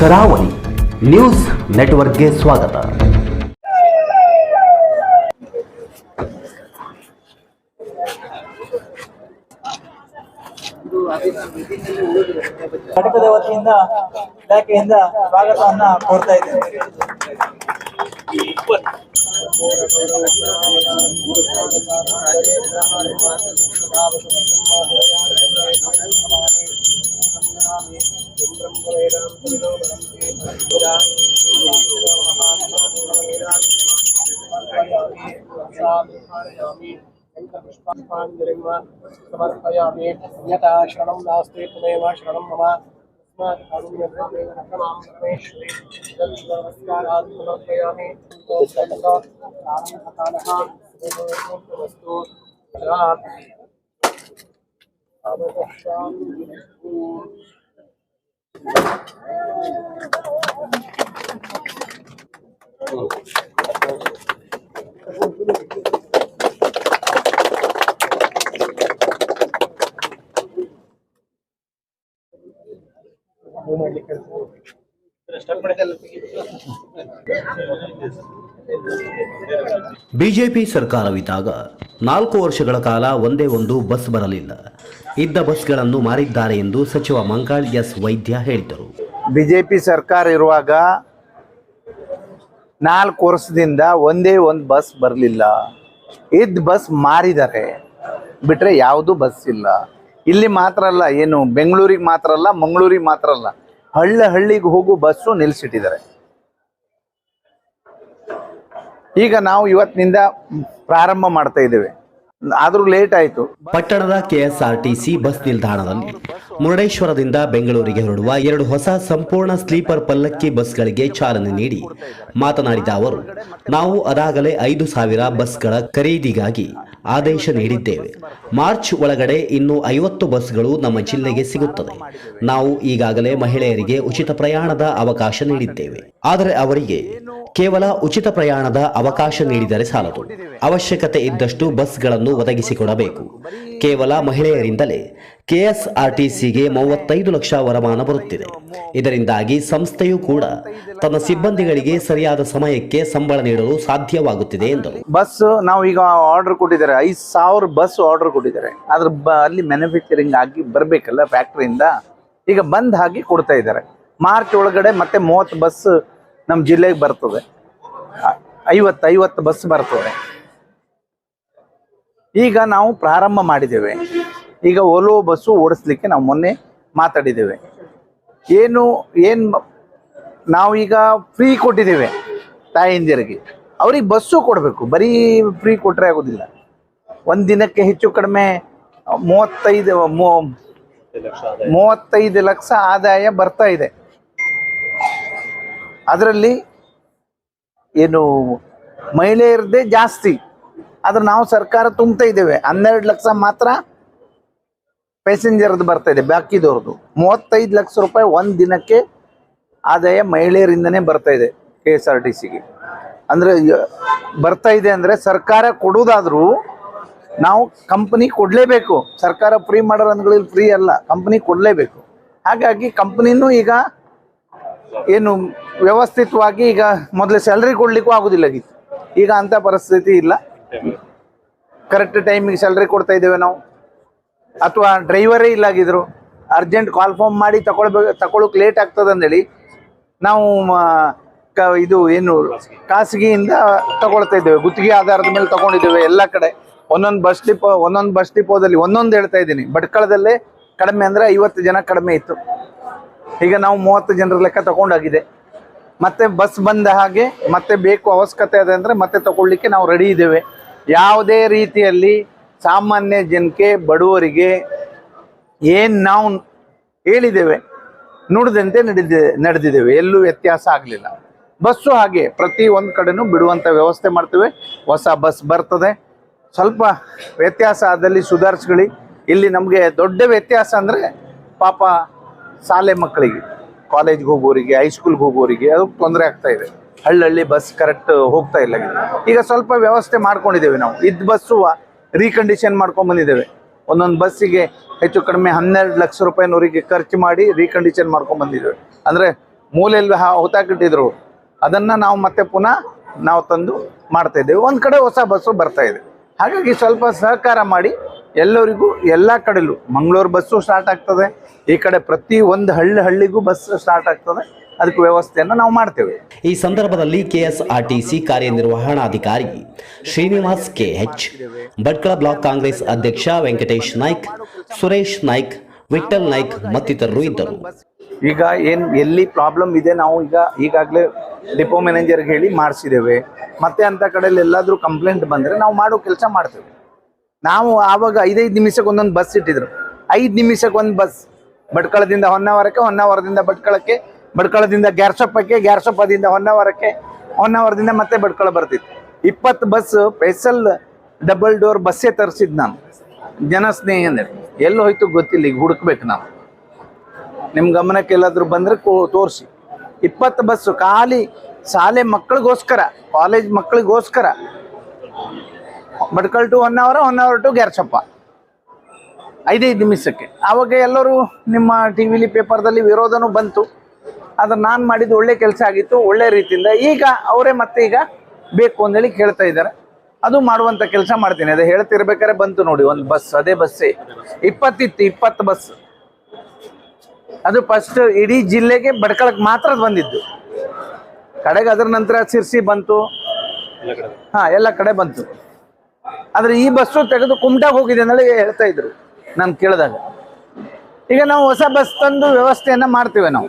ಕರಾವಳಿ ನ್ಯೂಸ್ ನೆಟ್ವರ್ಕ್ಗೆ ಸ್ವಾಗತ. ಘಟಕದ ವತಿಯಿಂದ ಇಲಾಖೆಯಿಂದ ಸ್ವಾಗತವನ್ನ ಕೋರ್ತಾ ಇದ್ದೇನೆ. సమర్పయామి యత శరణం నాస్తి తుమేవ శరణం మమ సమర్పయామి వస్తు Thank you. ಬಿಜೆಪಿ ಸರ್ಕಾರವಿದ್ದಾಗ ನಾಲ್ಕು ವರ್ಷಗಳ ಕಾಲ ಒಂದೇ ಒಂದು ಬಸ್ ಬರಲಿಲ್ಲ. ಇದ್ದ ಬಸ್ಗಳನ್ನು ಮಾರಿದ್ದಾರೆ ಎಂದು ಸಚಿವ ಮಂಕಾಳ್ ಎಸ್ ವೈದ್ಯ ಹೇಳಿದರು. ಬಿಜೆಪಿ ಸರ್ಕಾರ ಇರುವಾಗ ನಾಲ್ಕು ವರ್ಷದಿಂದ ಒಂದೇ ಒಂದು ಬಸ್ ಬರಲಿಲ್ಲ. ಇದ್ದ ಬಸ್ ಮಾರಿದ್ದಾರೆ ಬಿಟ್ರೆ ಯಾವುದು ಬಸ್ ಇಲ್ಲ. ಇಲ್ಲಿ ಮಾತ್ರ ಅಲ್ಲ, ಏನು ಬೆಂಗಳೂರಿಗೆ ಮಾತ್ರ ಅಲ್ಲ, ಮಂಗಳೂರಿಗೆ ಮಾತ್ರ ಅಲ್ಲ. ಹಳ್ಳಿ ಹಳ್ಳಿಗೆ ಹೋಗೋ ಬಸ್ಸು ನಿಲ್ಲಿಸಿಟ್ಟಿದ್ದಾರೆ ಈಗ ನಾವು ಇವತ್ತಿನಿಂದ ಪ್ರಾರಂಭ ಮಾಡ್ತಾ ಇದ್ದೇವೆ. ಆದರೂ ಲೇಟ್ ಆಯಿತು. ಪಟ್ಟಣದ ಕೆಎಸ್ಆರ್ಟಿಸಿ ಬಸ್ ನಿಲ್ದಾಣದಲ್ಲಿ ಮುರುಡೇಶ್ವರದಿಂದ ಬೆಂಗಳೂರಿಗೆ ಹೊರಡುವ ಎರಡು ಹೊಸ ಸಂಪೂರ್ಣ ಸ್ಲೀಪರ್ ಪಲ್ಲಕ್ಕಿ ಬಸ್ಗಳಿಗೆ ಚಾಲನೆ ನೀಡಿ ಮಾತನಾಡಿದ ಅವರು, ನಾವು ಅದಾಗಲೇ ಐದು ಸಾವಿರ ಬಸ್ಗಳ ಖರೀದಿಗಾಗಿ ಆದೇಶ ನೀಡಿದ್ದೇವೆ. ಮಾರ್ಚ್ ಒಳಗಡೆ ಇನ್ನು ಐವತ್ತು ಬಸ್ಗಳು ನಮ್ಮ ಜಿಲ್ಲೆಗೆ ಸಿಗುತ್ತದೆ. ನಾವು ಈಗಾಗಲೇ ಮಹಿಳೆಯರಿಗೆ ಉಚಿತ ಪ್ರಯಾಣದ ಅವಕಾಶ ನೀಡಿದ್ದೇವೆ. ಆದರೆ ಅವರಿಗೆ ಕೇವಲ ಉಚಿತ ಪ್ರಯಾಣದ ಅವಕಾಶ ನೀಡಿದರೆ ಸಾಲದು. ಅವಶ್ಯಕತೆ ಇದ್ದಷ್ಟು ಬಸ್ಗಳನ್ನು ಒದಗಿಸಿಕೊಡಬೇಕು. ಕೇವಲ ಮಹಿಳೆಯರಿಂದಲೇ ಕೆಎಸ್ಆರ್ಟಿಸಿಗೆ ಮೂವತ್ತೈದು ಲಕ್ಷ ವರಮಾನ ಬರುತ್ತಿದೆ. ಇದರಿಂದಾಗಿ ಸಂಸ್ಥೆಯು ಕೂಡ ತನ್ನ ಸಿಬ್ಬಂದಿಗಳಿಗೆ ಸರಿಯಾದ ಸಮಯಕ್ಕೆ ಸಂಬಳ ನೀಡಲು ಸಾಧ್ಯವಾಗುತ್ತಿದೆ ಎಂದರು. ಬಸ್ ನಾವು ಈಗ ಆರ್ಡರ್ ಕೊಟ್ಟಿದ್ದಾರೆ. ಐದು ಸಾವಿರ ಬಸ್ ಆರ್ಡರ್ ಕೊಟ್ಟಿದ್ದಾರೆ. ಅದ್ರ ಅಲ್ಲಿ ಮ್ಯಾನುಫ್ಯಾಕ್ಚರಿಂಗ್ ಆಗಿ ಬರಬೇಕಲ್ಲ ಫ್ಯಾಕ್ಟ್ರಿಯಿಂದ ಈಗ ಬಂದ್ ಹಾಕಿ ಕೊಡ್ತಾ ಇದ್ದಾರೆ. ಮಾರ್ಚ್ ಒಳಗಡೆ ಮತ್ತೆ ಮೂವತ್ತು ಬಸ್ ನಮ್ಮ ಜಿಲ್ಲೆಗೆ ಬರ್ತದೆ. ಐವತ್ತು ಐವತ್ತು ಬಸ್ ಬರ್ತದೆ. ಈಗ ನಾವು ಪ್ರಾರಂಭ ಮಾಡಿದ್ದೇವೆ. ಈಗ ಓಲೋ ಬಸ್ಸು ಓಡಿಸ್ಲಿಕ್ಕೆ ನಾವು ಮೊನ್ನೆ ಮಾತಾಡಿದ್ದೇವೆ. ಏನು ಏನು ನಾವೀಗ ಫ್ರೀ ಕೊಟ್ಟಿದ್ದೇವೆ ತಾಯಂದಿರಿಗೆ ಅವ್ರಿಗೆ ಬಸ್ಸು ಕೊಡಬೇಕು. ಬರೀ ಫ್ರೀ ಕೊಟ್ಟರೆ ಆಗೋದಿಲ್ಲ. ಒಂದು ದಿನಕ್ಕೆ ಹೆಚ್ಚು ಕಡಿಮೆ ಮೂವತ್ತೈದು ಮೂವತ್ತೈದು ಲಕ್ಷ ಆದಾಯ ಬರ್ತಾ ಇದೆ. ಅದರಲ್ಲಿ ಏನು, ಮಹಿಳೆಯರದ್ದೇ ಜಾಸ್ತಿ. ಆದ್ರೆ ನಾವು ಸರ್ಕಾರ ತುಂಬ್ತಾ ಇದ್ದೇವೆ. ಹನ್ನೆರಡು ಲಕ್ಷ ಮಾತ್ರ ಪ್ಯಾಸೆಂಜರ್ದು ಬರ್ತಾ ಇದೆ ಬಾಕಿದವ್ರದ್ದು. ಮೂವತ್ತೈದು ಲಕ್ಷ ರೂಪಾಯಿ ಒಂದು ದಿನಕ್ಕೆ ಆದಾಯ ಮಹಿಳೆಯರಿಂದನೇ ಬರ್ತಾ ಇದೆ ಕೆ ಎಸ್ ಆರ್ ಟಿ ಸಿಗೆ ಅಂದರೆ ಬರ್ತಾ ಇದೆ ಅಂದರೆ ಸರ್ಕಾರ ಕೊಡುವುದಾದರೂ ನಾವು ಕಂಪನಿ ಕೊಡಲೇಬೇಕು. ಸರ್ಕಾರ ಫ್ರೀ ಮಾಡೋರು ಅಂದ್ಗಳಲ್ಲಿ ಫ್ರೀ ಅಲ್ಲ ಕಂಪನಿ ಕೊಡಲೇಬೇಕು. ಹಾಗಾಗಿ ಕಂಪನಿನೂ ಈಗ ಏನು ವ್ಯವಸ್ಥಿತವಾಗಿ ಈಗ ಮೊದಲು ಸ್ಯಾಲ್ರಿ ಕೊಡಲಿಕ್ಕೂ ಆಗೋದಿಲ್ಲ ಈಗ ಅಂಥ ಪರಿಸ್ಥಿತಿ ಇಲ್ಲ. ಕರೆಕ್ಟ್ ಟೈಮಿಗೆ ಸ್ಯಾಲ್ರಿ ಕೊಡ್ತಾ ಇದ್ದೇವೆ ನಾವು. ಅಥವಾ ಡ್ರೈವರೇ ಇಲ್ಲಾಗಿದ್ರು ಅರ್ಜೆಂಟ್ ಕಾಲ್ ಫಾರ್ಮ್ ಮಾಡಿ ತಗೊಳ್ಬೇಕು ತಗೊಳಕ್ ಲೇಟ್ ಆಗ್ತದೆ ಅಂದೇಳಿ, ನಾವು ಇದು ಏನು, ಖಾಸಗಿಯಿಂದ ತಗೊಳ್ತಾ ಇದ್ದೇವೆ. ಗುತ್ತಿಗೆ ಆಧಾರದ ಮೇಲೆ ತಗೊಂಡಿದ್ದೇವೆ ಎಲ್ಲ ಕಡೆ. ಒಂದೊಂದು ಬಸ್ ಡಿಪೋ ಒಂದೊಂದು ಬಸ್ ಡಿಪೋದಲ್ಲಿ ಒಂದೊಂದು ಹೇಳ್ತಾ ಇದ್ದೀನಿ. ಭಟ್ಕಳದಲ್ಲೇ ಕಡಿಮೆ ಅಂದರೆ ಐವತ್ತು ಜನ ಕಡಿಮೆ ಇತ್ತು. ಈಗ ನಾವು ಮೂವತ್ತು ಜನರ ಲೆಕ್ಕ ತಗೊಂಡಾಗಿದೆ. ಮತ್ತೆ ಬಸ್ ಬಂದ ಹಾಗೆ ಮತ್ತೆ ಬೇಕು ಅವಶ್ಯಕತೆ ಇದೆ ಅಂದರೆ ಮತ್ತೆ ತಗೊಳ್ಳಿಕ್ಕೆ ನಾವು ರೆಡಿ ಇದ್ದೇವೆ. ಯಾವುದೇ ರೀತಿಯಲ್ಲಿ ಸಾಮಾನ್ಯ ಜನಕ್ಕೆ, ಬಡವರಿಗೆ ಏನು ನಾವು ಹೇಳಿದ್ದೇವೆ, ನುಡಿದಂತೆ ನಡೆದಿದೆ, ನಡೆದಿದ್ದೇವೆ. ಎಲ್ಲೂ ವ್ಯತ್ಯಾಸ ಆಗಲಿಲ್ಲ. ಬಸ್ಸು ಹಾಗೆ, ಪ್ರತಿ ಒಂದು ಕಡೆನೂ ಬಿಡುವಂಥ ವ್ಯವಸ್ಥೆ ಮಾಡ್ತೇವೆ. ಹೊಸ ಬಸ್ ಬರ್ತದೆ. ಸ್ವಲ್ಪ ವ್ಯತ್ಯಾಸ ಆದಲ್ಲಿ ಸುಧಾರಿಸ್ಕೊಳ್ಳಿ. ಇಲ್ಲಿ ನಮಗೆ ದೊಡ್ಡ ವ್ಯತ್ಯಾಸ ಅಂದರೆ ಪಾಪ ಶಾಲೆ ಮಕ್ಕಳಿಗೆ ಕಾಲೇಜ್ಗೆ ಹೋಗೋರಿಗೆ ಹೈಸ್ಕೂಲ್ಗೆ ಹೋಗೋರಿಗೆ ಅದು ತೊಂದರೆ ಆಗ್ತಾ ಇದೆ. ಹಳ್ಳಹಳ್ಳಿ ಬಸ್ ಕರೆಕ್ಟ್ ಹೋಗ್ತಾ ಇಲ್ಲ. ಈಗ ಸ್ವಲ್ಪ ವ್ಯವಸ್ಥೆ ಮಾಡ್ಕೊಂಡಿದ್ದೇವೆ ನಾವು. ಇದು ಬಸ್ಸು ರೀಕಂಡೀಷನ್ ಮಾಡ್ಕೊಂಡ್ ಬಂದಿದ್ದೇವೆ. ಒಂದೊಂದು ಬಸ್ಸಿಗೆ ಹೆಚ್ಚು ಕಡಿಮೆ ಹನ್ನೆರಡು ಲಕ್ಷ ರೂಪಾಯಿನವರಿಗೆ ಖರ್ಚು ಮಾಡಿ ರೀಕಂಡೀಷನ್ ಮಾಡ್ಕೊಂಡ್ ಬಂದಿದ್ದೇವೆ. ಅಂದರೆ ಮೂಲೆಯಲ್ಲಿ ಹೊತ್ತಾಕಿಟ್ಟಿದ್ರು ಅದನ್ನ ನಾವು ಮತ್ತೆ ಪುನಃ ನಾವು ತಂದು ಮಾಡ್ತಾ ಇದ್ದೇವೆ. ಒಂದ್ ಕಡೆ ಹೊಸ ಬಸ್ಸು ಬರ್ತಾ ಇದೆ. ಹಾಗಾಗಿ ಸ್ವಲ್ಪ ಸಹಕಾರ ಮಾಡಿ ಎಲ್ಲರಿಗೂ ಎಲ್ಲ ಕಡೆಲೂ, ಮಂಗಳೂರು ಬಸ್ಸು ಸ್ಟಾರ್ಟ್ ಆಗ್ತದೆ. ಈ ಕಡೆ ಪ್ರತಿ ಒಂದು ಹಳ್ಳಿ ಹಳ್ಳಿಗೂ ಬಸ್ ಸ್ಟಾರ್ಟ್ ಆಗ್ತದೆ. ಅದಕ್ಕೆ ವ್ಯವಸ್ಥೆಯನ್ನು ನಾವು ಮಾಡ್ತೇವೆ. ಈ ಸಂದರ್ಭದಲ್ಲಿ ಕೆಎಸ್ಆರ್ಟಿಸಿ ಕಾರ್ಯನಿರ್ವಹಣಾಧಿಕಾರಿ Srinivas K H Bhatkal block Congress ಅಧ್ಯಕ್ಷ ವೆಂಕಟೇಶ್ ನಾಯ್ಕ್ ಸುರೇಶ್ ನಾಯ್ಕ್ ವಿಠಲ್ ನಾಯ್ಕ್ ಮತ್ತಿತರರು ಇದ್ದರು. ಈಗ ಏನು ಎಲ್ಲಿ ಪ್ರಾಬ್ಲಮ್ ಇದೆ ನಾವು ಈಗ ಈಗಾಗಲೇ ಡಿಪೋ ಮ್ಯಾನೇಜರ್ಗೆ ಹೇಳಿ ಮಾಡಿಸಿದ್ದೇವೆ. ಮತ್ತೆ ಅಂತ ಕಡೆಯಲ್ಲಿ ಎಲ್ಲಾದ್ರೂ ಕಂಪ್ಲೇಂಟ್ ಬಂದರೆ ನಾವು ಮಾಡೋ ಕೆಲಸ ಮಾಡ್ತೇವೆ. ನಾವು ಆವಾಗ ಐದೈದು ನಿಮಿಷಕ್ಕೆ ಒಂದೊಂದು ಬಸ್ ಇಟ್ಟಿದ್ರು. ಐದು ನಿಮಿಷಕ್ಕೆ ಒಂದು ಬಸ್ ಭಟ್ಕಳದಿಂದ ಹೊನ್ನಾವರಕ್ಕೆ ಹೊನ್ನಾವರದಿಂದ ಭಟ್ಕಳಕ್ಕೆ ಭಟ್ಕಳದಿಂದ ಗ್ಯಾರ್ಸಪ್ಪಕ್ಕೆ ಗ್ಯಾರ್ಸಪ್ಪದಿಂದ ಹೊನ್ನಾವರಕ್ಕೆ ಹೊನ್ನಾವರದಿಂದ ಮತ್ತೆ ಬಡ್ಕಳ ಬರ್ತಿತ್ತು. ಇಪ್ಪತ್ತು ಬಸ್ ಸ್ಪೆಷಲ್ ಡಬಲ್ ಡೋರ್ ಬಸ್ಸೇ ತರಿಸಿದ್ ನಾನು. ಜನಸ್ನೇಹಿ ಅಂದರೆ, ಎಲ್ಲಿ ಹೋಯ್ತು ಗೊತ್ತಿಲ್ಲ, ಈಗ ಹುಡುಕ್ಬೇಕು ನಾವು ನಿಮ್ಮ ಗಮನಕ್ಕೆ ಎಲ್ಲಾದ್ರೂ ಬಂದ್ರೆ ತೋರಿಸಿ. ಇಪ್ಪತ್ತು ಬಸ್ಸು ಖಾಲಿ ಶಾಲೆ ಮಕ್ಕಳಿಗೋಸ್ಕರ ಕಾಲೇಜ್ ಮಕ್ಕಳಿಗೋಸ್ಕರ. Badkal to one hour to Gersoppa ಐದೈದು ನಿಮಿಷಕ್ಕೆ. ಆವಾಗ ಎಲ್ಲರೂ ನಿಮ್ಮ ಟಿ ವಿಲಿ ಪೇಪರ್ದಲ್ಲಿ ವಿರೋಧನೂ ಬಂತು. ಅದನ್ನು ನಾನು ಮಾಡಿದ್ದು ಒಳ್ಳೆ ಕೆಲಸ ಆಗಿತ್ತು, ಒಳ್ಳೆ ರೀತಿಯಿಂದ. ಈಗ ಅವರೇ ಮತ್ತೆ ಈಗ ಬೇಕು ಅಂದೇಳಿ ಕೇಳ್ತಾ ಇದ್ದಾರೆ. ಅದು ಮಾಡುವಂಥ ಕೆಲಸ ಮಾಡ್ತೀನಿ. ಅದೇ ಹೇಳ್ತಿರ್ಬೇಕಾದ್ರೆ ಬಂತು ನೋಡಿ, ಒಂದು ಬಸ್ ಅದೇ ಬಸ್ಸೇ ಇಪ್ಪತ್ತಿತ್ತು, ಇಪ್ಪತ್ತು ಬಸ್ ಅದು ಫಸ್ಟ್ ಇಡೀ ಜಿಲ್ಲೆಗೆ ಬಡ್ಕಳಕ್ಕೆ ಮಾತ್ರ ಬಂದಿದ್ದು. ಕಡೆಗೆ ಅದರ ನಂತರ ಸಿರ್ಸಿ ಬಂತು. ಹಾ, ಎಲ್ಲ ಕಡೆ ಬಂತು. ಆದ್ರೆ ಈ ಬಸ್ಸು ತೆಗೆದು ಕುಮಟಾಗ ಹೋಗಿದೆ ಅಂದ್ರೆ ಹೇಳ್ತಾ ಇದ್ರು, ನಾನು ಕೇಳಿದಾಗ. ಈಗ ನಾವು ಹೊಸ ಬಸ್ ತಂದು ವ್ಯವಸ್ಥೆಯನ್ನ ಮಾಡ್ತೇವೆ ನಾವು.